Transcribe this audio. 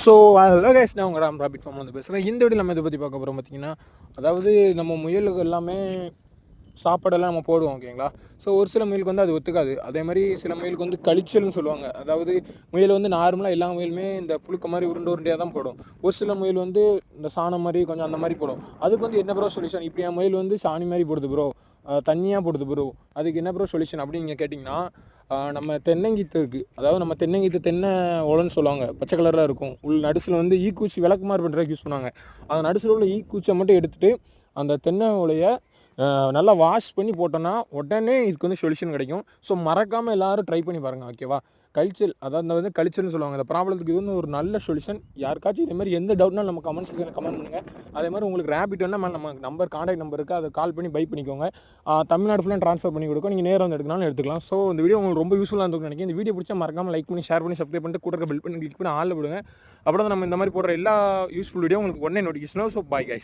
So hello case நான் உங்கள் Ram rapid form வந்து பேசுகிறேன் இந்த வீடியோ நம்ம இதை பற்றி பார்க்க போகிறோம் பார்த்தீங்கன்னா அதாவது நம்ம முயலுக்கு எல்லாமே சாப்பாடெல்லாம் நம்ம போடுவோம் ஓகேங்களா ஸோ ஒரு சில முயலுக்கு வந்து அது ஒத்துக்காது. அதே மாதிரி சில முயலுக்கு வந்து கழிச்சல்னு சொல்லுவாங்க. அதாவது முயல் வந்து நார்மலாக எல்லா முயலுமே இந்த புழுக்க மாதிரி உருண்டு உருண்டையாக தான் போடும். ஒரு சில முயல் வந்து இந்த சாணம் மாதிரி கொஞ்சம் அந்த மாதிரி போடும். அதுக்கு வந்து என்ன ப்ரோ சொல்யூஷன் இப்படி என் முயல் வந்து சாணி மாதிரி போடுது ப்ரோ தண்ணியாக போடுது ப்ரோ அதுக்கு என்ன ப்ரோ சொல்யூஷன் அப்படின்னு நீங்கள் கேட்டிங்கன்னா நம்ம தென்னங்கீத்து இருக்குது அதாவது நம்ம தென்னங்கீத்து தென்னை ஓலன்னு சொல்லுவாங்க. பச்சை கலரில் இருக்கும். உள் நடுசில் வந்து ஈ கூச்சி விளக்குமாறு பண்ணுறதுக்கு யூஸ் பண்ணுவாங்க. அந்த நடுசில் உள்ள ஈக்கூச்சியை மட்டும் எடுத்துகிட்டு அந்த தென்னை ஓலையை நல்லா வாஷ் பண்ணி போட்டோன்னா உடனே இதுக்கு வந்து சொல்யூஷன் கிடைக்கும். ஸோ மறக்காமல் எல்லாரும் ட்ரை பண்ணி பாருங்கள் ஓகேவா கல்ச்சல் அதாவது இந்த வந்து கல்ச்சர்னு சொல்லுவாங்க அந்த ப்ராப்ளத்துக்கு இது வந்து ஒரு நல்ல சொல்யூஷன் யாருக்காச்சும் இதே மாதிரி எந்த டவுட்னாலும் நம்ம கமெண்ட் செக்ஷனில் கமெண்ட் பண்ணுங்கள் அதே மாதிரி உங்களுக்கு ரேபிட் வேணால் நம்ம நம்பர் காண்டாக்ட் நம்பர் இருக்குது அதை கால் பண்ணி பை பண்ணிக்கோங்க. தமிழ்நாடு ஃபுல்லாக ட்ரான்ஸ்ஃபர் பண்ணி கொடுக்கும். நீங்கள் நேரம் வந்து எடுக்கனாலும் எடுத்துக்கலாம். ஸோ இந்த வீடியோ உங்களுக்கு ரொம்ப யூஸ்ஃபுல்லாக இருக்கும் நினைக்கிறேன். இந்த வீடியோ பிடிச்சா மறக்காமல் லைக் பண்ணி ஷேர் பண்ணி சப்ஸ்கிரைப் பண்ணிட்டு கூட பில் பண்ணி கிளிக் பண்ணி ஆளில் விடுங்க. அப்புறம் நம்ம இந்த மாதிரி போடுற எல்லா யூஸ்ஃபுல் வீடியோ உங்களுக்கு உடனே நோட்டிஃபிகேஷனோ ஸோ பாய் கைஸ்